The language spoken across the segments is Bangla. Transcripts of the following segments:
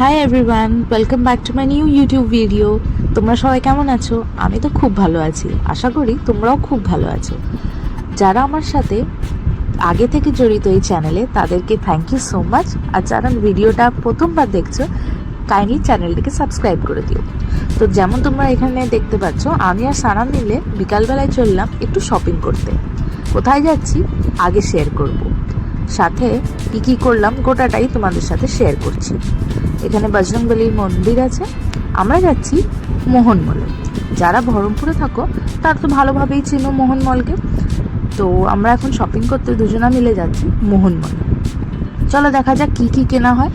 Hi everyone welcome back to my new YouTube video তোমরা সবাই কেমন আছো? আমি তো খুব ভালো আছি। আশা করি তোমরাও খুব ভালো আছো। যারা আমার সাথে আগে থেকে জড়িত এই চ্যানেলে তাদেরকে থ্যাংক ইউ সো মাচ আর যারা ভিডিওটা প্রথমবার দেখছ কাইন্ডলি চ্যানেলটিকে সাবস্ক্রাইব করে দিও। তো যেমন তোমরা এখানে দেখতে পাচ্ছ, আমি আর সানা মিলে বিকালবেলায় চললাম একটু শপিং করতে। কোথায় যাচ্ছি? আগে শেয়ার করব। সাথে কী কী করলাম গোটাটাই তোমাদের সাথে শেয়ার করছি। এখানে বজরংবলির মন্দির আছে, আমরা যাচ্ছি মোহনমলে যারা বহরমপুরে থাকো, তারা তো ভালোভাবেই চিনো মোহনমলকে তো আমরা এখন শপিং করতে দুজনা মিলে যাচ্ছি মোহনমলে চলো দেখা যাক কী কী কেনা হয়।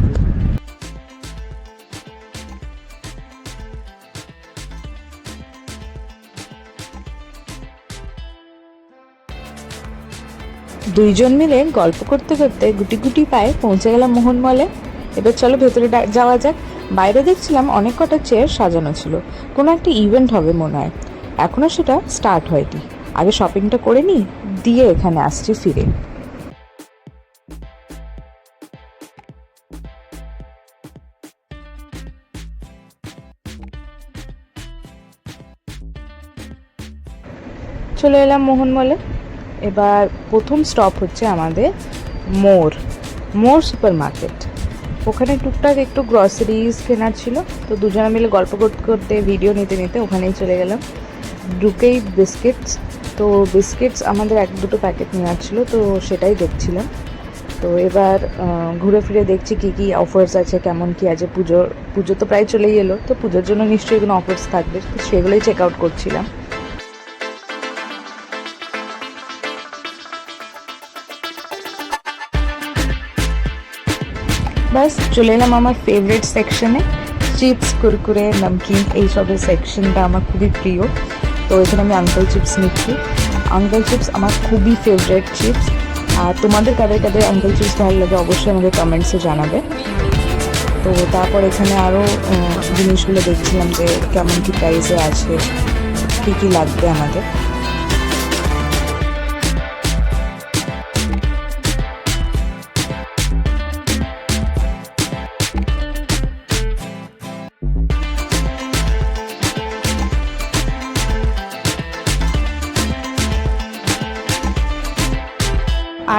দুইজন মিলে গল্প করতে করতে গুটি গুটি পায়ে পৌঁছে গেলাম মোহনমলে এবার চলো ভেতরে যাওয়া যাক। বাইরে দেখছিলাম অনেক কটা চেয়ার সাজানো ছিল। কোনো একটা ইভেন্ট হবে মনে হয়। এখনও সেটা স্টার্ট হয়নি। আগে শপিংটা করে নিই দিয়ে এখানে আসছি ফিরে। চলে এলাম মোহনমলে এবার প্রথম স্টপ হচ্ছে আমাদের মোর মোর সুপার মার্কেট ওখানে টুকটাক একটু গ্রসারিজ কেনার ছিল, তো দুজনে মিলে গল্প করতে করতে ভিডিও নিতে নিতে ওখানেই চলে গেলাম। ঢুকেই বিস্কিটস তো বিস্কিটস আমাদের এক দুটো প্যাকেট নেওয়ার ছিল, তো সেটাই দেখছিলাম। তো এবার ঘুরে ফিরে দেখছি কি কি অফার্স আছে, কেমন কি আছে। পুজো পুজো তো প্রায় চলেই এলো, তো পুজোর জন্য নিশ্চয়ই কোনো অফার্স থাকবে, তো সেগুলোই চেক আউট করছিলাম। চলে এলাম আমার ফেভারিট সেকশনে চিপস, কুরকুরে, নমকিন, এইসবের সেকশনটা আমার খুবই প্রিয়। তো এখানে আমি আঙ্কেল চিপস নিচ্ছি। আঙ্কেল চিপস আমার খুবই ফেভারিট চিপস আর তোমাদের কাদের কাদের আঙ্কেল চিপস ভালো লাগে অবশ্যই আমাদের কমেন্টসে জানাবে। তো তারপর এখানে আরও জিনিসগুলো দেখছিলাম যে কেমন কী প্রাইসে আছে, কী কী লাগবে আমাদের।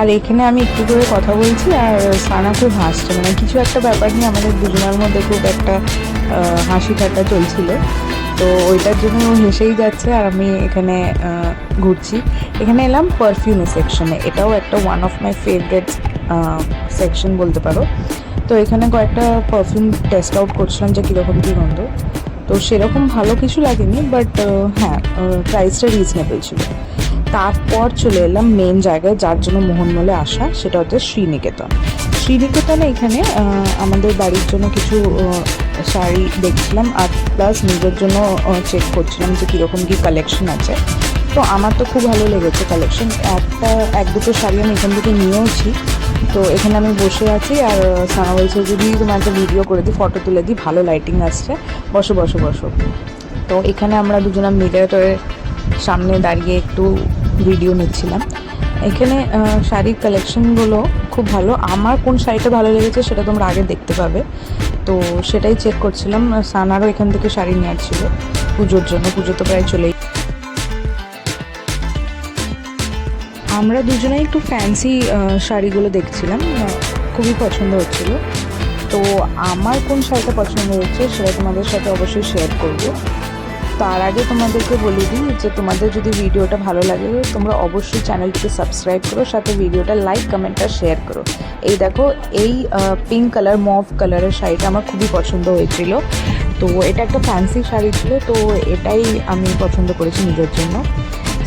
আর এখানে আমি একটু করে কথা বলছি আর সানা খুব হাসছে। মানে কিছু একটা ব্যাপার নিয়ে আমাদের দুজনের মধ্যে খুব একটা হাসি ঠাট্টা চলছিল। তো ওইটার জন্য ও হেসেই যাচ্ছে আর আমি এখানে ঘুরছি। এখানে এলাম পারফিউমের সেকশনে এটাও একটা one of my favourite section বলতে পারো। তো এখানে কয়েকটা পারফিউম টেস্ট আউট করছিলাম যে কীরকম কী গন্ধ। তো সেরকম ভালো কিছু লাগেনি বাট হ্যাঁ প্রাইসটা রিজনেবল ছিল। তারপর চলে এলাম মেন জায়গায়, যার জন্য মোহনমলে আসা, সেটা হচ্ছে শ্রীনিকেতন। শ্রীনিকেতনে এখানে আমাদের বাড়ির জন্য কিছু শাড়ি দেখছিলাম, আর প্লাস নিজের জন্য চেক করছিলাম যে কীরকম কী কালেকশন আছে। তো আমার তো খুব ভালো লেগেছে কালেকশন একটা, এক দুটো শাড়ি আমি এখান থেকে নিয়েওছি। তো এখানে আমি বসে আছি, আর সানা বলছে যদি তোমার একটা ভিডিও করে দিই ফটো তুলে দিই, ভালো লাইটিং আসছে। বসো বসো বসো। তো এখানে আমরা দুজনা মিডিয়াটরের সামনে দাঁড়িয়ে একটু ভিডিও নিচ্ছিলাম। এখানে শাড়ির কালেকশনগুলো খুব ভালো। আমার কোন শাড়িটা ভালো লেগেছে সেটা তোমরা আগে দেখতে পাবে। তো সেটাই চেক করছিলাম। সানারও এখান থেকে শাড়ি নেওয়ার ছিল। পুজোর জন্য। পুজো তো প্রায় চলেই। আমরা দুজনেই একটু ফ্যান্সি শাড়িগুলো দেখছিলাম। খুবই পছন্দ হচ্ছিল। তো আমার কোন শাড়িটা পছন্দ হচ্ছে সেটা তোমাদের সাথে অবশ্যই শেয়ার করব। তার আগে তোমাদেরকে বলে দিই যে তোমাদের যদি ভিডিওটা ভালো লাগে, তোমরা অবশ্যই চ্যানেলটিকে সাবস্ক্রাইব করো, সাথে ভিডিওটা লাইক কমেন্ট আর শেয়ার করো। এই দেখো, এই পিঙ্ক কালার মভ কালারের শাড়িটা আমার খুবই পছন্দ হয়েছিল। তো এটা একটা ফ্যান্সি শাড়ি ছিল, তো এটাই আমি পছন্দ করেছি নিজের জন্য।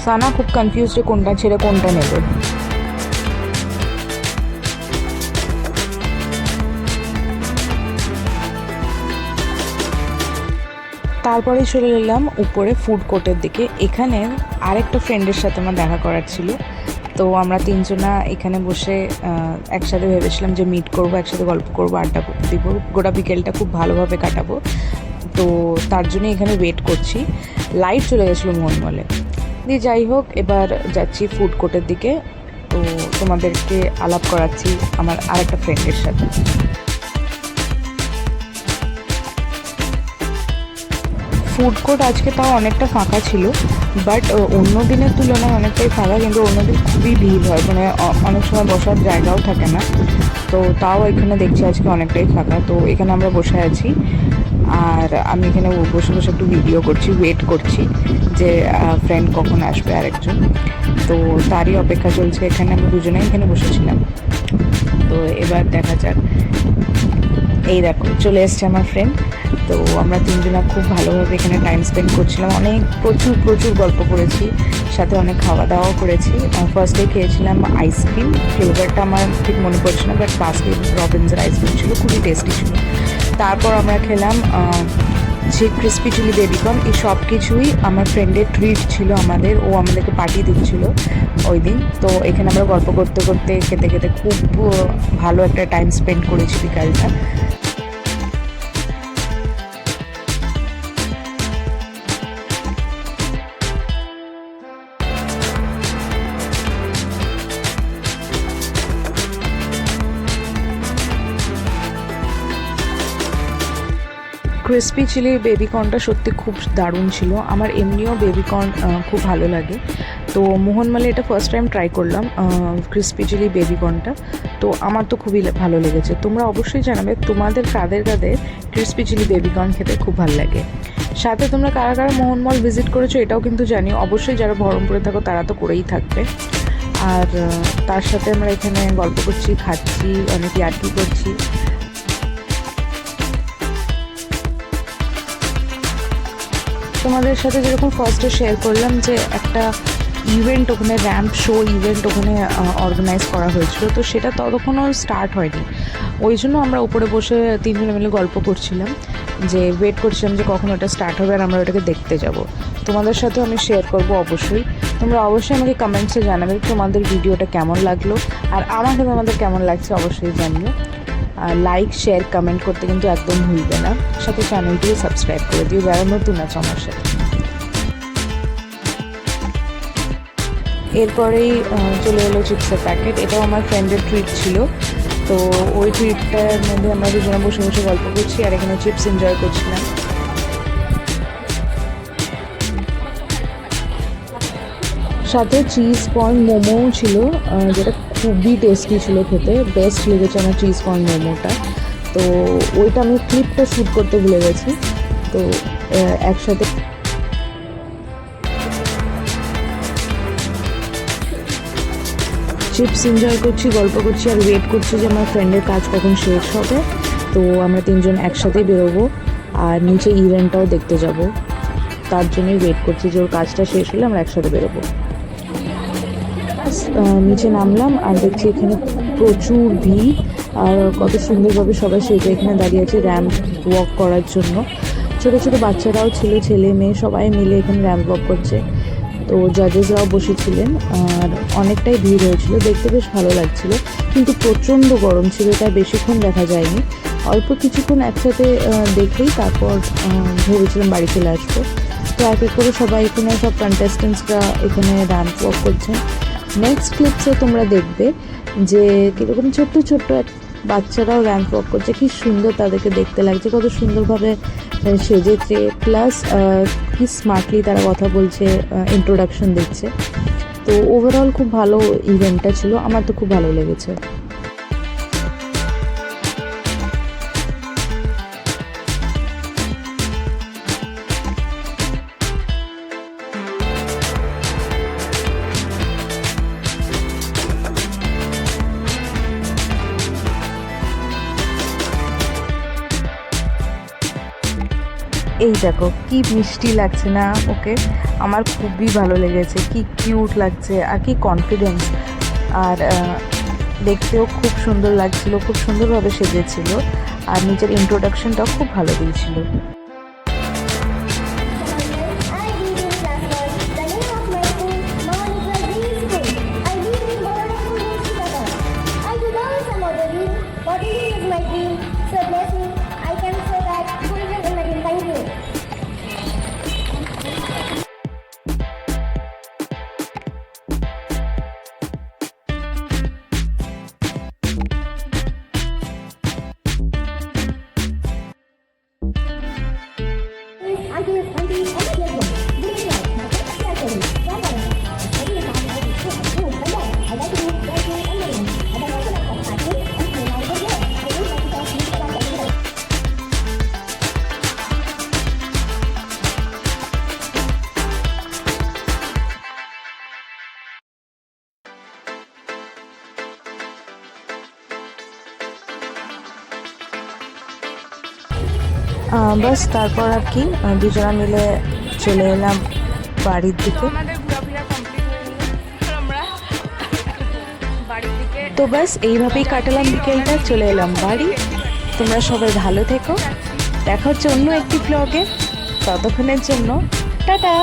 সানা, খুব কনফিউজ যে কোনটা ছেড়ে কোনটা নেবে। তারপরে চলে এলাম উপরে ফুড কোর্টের দিকে। এখানে আরেকটা ফ্রেন্ডের সাথে আমার দেখা করার ছিল। তো আমরা তিনজনা এখানে বসে একসাথে ভেবেছিলাম যে মিট করব, একসাথে গল্প করব, আড্ডা দিব। গোটা বিকেলটা খুব ভালোভাবে কাটাবো। তো তার জন্য এখানে ওয়েট করছি। লাইট চলে গেছিল মনমলে দিয়ে যাই হোক, এবার যাচ্ছি ফুড কোর্টের দিকে। তো তোমাদেরকে আলাপ করাচ্ছি আমার আরেকটা ফ্রেন্ডের সাথে। ফুড কোর্ট আজকে তাও অনেকটা ফাঁকা ছিল বাট অন্য দিনের তুলনায় অনেকটাই ফাঁকা, কিন্তু অন্য দিন খুবই ভিড় হয় মানে অনেক সময় বসার জায়গাও থাকে না, তো তাও এখানে দেখছি আজকে অনেকটাই ফাঁকা, তো এখানে আমরা বসে আছি, আর আমি এখানে বসে বসে একটু ভিডিও করছি ওয়েট করছি যে ফ্রেন্ড কখন আসবে আরেকজন, তো তারই অপেক্ষা চলছে, এখানে আমরা দুজনেই এখানে বসেছিলাম, তো এবার দেখা যাক। এই দেখো, চলে এসছে আমার ফ্রেন্ড তো আমরা তিনজনা খুব ভালোভাবে এখানে টাইম স্পেন্ড করছিলাম। অনেক প্রচুর প্রচুর গল্প করেছি, সাথে অনেক খাওয়া দাওয়াও করেছি ফার্স্টে খেয়েছিলাম আইসক্রিম ফ্লেভারটা আমার ঠিক মনে পড়ছে না বাট বাস্কেট রবিন্সের আইসক্রিম ছিল, খুবই টেস্টি ছিল। তারপর আমরা খেলাম যে ক্রিস্পি চিলি বেবিকর্ন এই সব কিছুই আমার ফ্রেন্ডের ট্রিট ছিল আমাদের। ও আমাদেরকে পাঠিয়ে দিচ্ছিল ওই দিন। তো এখানে আমরা গল্প করতে করতে খেতে খেতে খুব ভালো একটা টাইম স্পেন্ড করেছি বিকালটা। ক্রিসপি চিলি বেবিকর্নটা সত্যি খুব দারুণ ছিল। আমার এমনিও বেবিকর্ন খুব ভালো লাগে। তো মোহনমালে এটা ফার্স্ট টাইম ট্রাই করলাম ক্রিসপি চিলি বেবিকর্নটা তো আমার তো খুবই ভালো লেগেছে। তোমরা অবশ্যই জানাবে তোমাদের কাদের কাদের ক্রিস্পি চিলি বেবিকর্ন খেতে খুব ভালো লাগে। সাথে তোমরা কারা কারা মোহনমল ভিজিট করেছ এটাও কিন্তু জানি অবশ্যই যারা বহরমপুরে থাকো তারা তো করেই থাকবে। আর তার সাথে আমরা এখানে গল্প করছি, খাচ্ছি, অনেক ইয়ার্কি করছি। তোমাদের সাথে যেরকম ফার্স্টে শেয়ার করলাম যে একটা ইভেন্ট ওখানে র্যাম্প শো ইভেন্ট ওখানে অর্গানাইজ করা হয়েছিল, তো সেটা ততক্ষণও স্টার্ট হয়নি। ওই জন্য আমরা উপরে বসে তিনজনে মিলে গল্প করছিলাম, যে ওয়েট করছিলাম যে কখন ওটা স্টার্ট হবে আর আমরা ওটাকে দেখতে যাব। তোমাদের সাথেও আমি শেয়ার করব অবশ্যই। তোমরা অবশ্যই আমাকে কমেন্টসে জানাবে তোমাদের ভিডিওটা কেমন লাগল, আর আমাকে তোমাদের কেমন লাগছে অবশ্যই জানিও। লাইক শেয়ার কমেন্ট করতে কিন্তু একদম ভুলবে না। সাথে চ্যানেলটিকে সাবস্ক্রাইব করে দিও, যারা নতুন আছে আমার সাথে। এরপরেই চলে এলো চিপসের প্যাকেট এটাও আমার ফ্রেন্ডের ট্রিট ছিল। তো ওই ট্রিটটার মধ্যে আমরা দুজনে বসে বসে গল্প করছি, আর এখানে চিপস এনজয় করছিলাম। সাথে চিজ কর্ন মোমোও ছিল যেটা খুবই টেস্টি ছিল খেতে। বেস্ট লেগেছে আমার চিজ কর্ন মোমোটা। তো ওইটা আমি ক্লিপটা শ্যুট করতে ভুলে গেছি। তো একসাথে চিপস এনজয় করছি, গল্প করছি আর ওয়েট করছি যে আমার ফ্রেন্ডের কাজ কখন শেষ হবে। তো আমরা তিনজন একসাথে বেরোবো আর নিচে ইভেন্টটাও দেখতে যাব। তার জন্যই ওয়েট করছি যে ওর কাজটা শেষ হলে আমরা একসাথে বেরোবো। নিচে নামলাম আর দেখছি এখানে প্রচুর ভিড় আর কত সুন্দরভাবে সবাই সেজে এখানে দাঁড়িয়ে আছে র্যাম্প ওয়াক করার জন্য। ছোটো ছোটো বাচ্চারাও ছিল, ছেলে, মেয়ে, সবাই মিলে এখানে র্যাম্প ওয়াক করছে। তো জাজেসরাও বসেছিলেন আর অনেকটাই ভিড় হয়েছিল, দেখতে বেশ ভালো লাগছিল। কিন্তু প্রচণ্ড গরম ছিল, তাই বেশিক্ষণ দেখা যায়নি। অল্প কিছুক্ষণ একসাথে দেখেই তারপর ভেবেছিলাম বাড়ি চলে আসব। তো এক এক করে সবাই এখানে, সব কন্টেস্টেন্টসরা এখানে র্যাম্প ওয়াক করছেন নেক্সট ক্লিপসে তোমরা দেখবে যে কীরকম ছোট্ট ছোট্ট এক বাচ্চারাও র্যাম্প ওয়াক করছে। কি সুন্দর তাদেরকে দেখতে লাগছে, কত সুন্দরভাবে সেজেছে। প্লাস কি স্মার্টলি তারা কথা বলছে ইন্ট্রোডাকশন দিচ্ছে। তো ওভারঅল খুব ভালো ইভেন্টটা ছিল। আমার তো খুব ভালো লেগেছে। এই দেখো, কি মিষ্টি লাগছে না? ওকে, আমার খুবই ভালো লেগেছে, কি কিউট লাগছে আর কি কনফিডেন্স আর দেখতেও খুব সুন্দর লাগছিল, খুব সুন্দরভাবে সেজেছিল। আর নিজের ইন্ট্রোডাকশনটাও খুব ভালো দিয়েছিল। ব্যাস তারপর আর কি দুজনা মিলে চলে এলাম বাড়ির দিকে। তো ব্যাস এইভাবেই কাটালাম বিকেলটা, চলে এলাম বাড়ি। তোমরা সবাই ভালো থেকো। দেখার জন্য একটি ব্লগে ততক্ষণের জন্য, টাটা!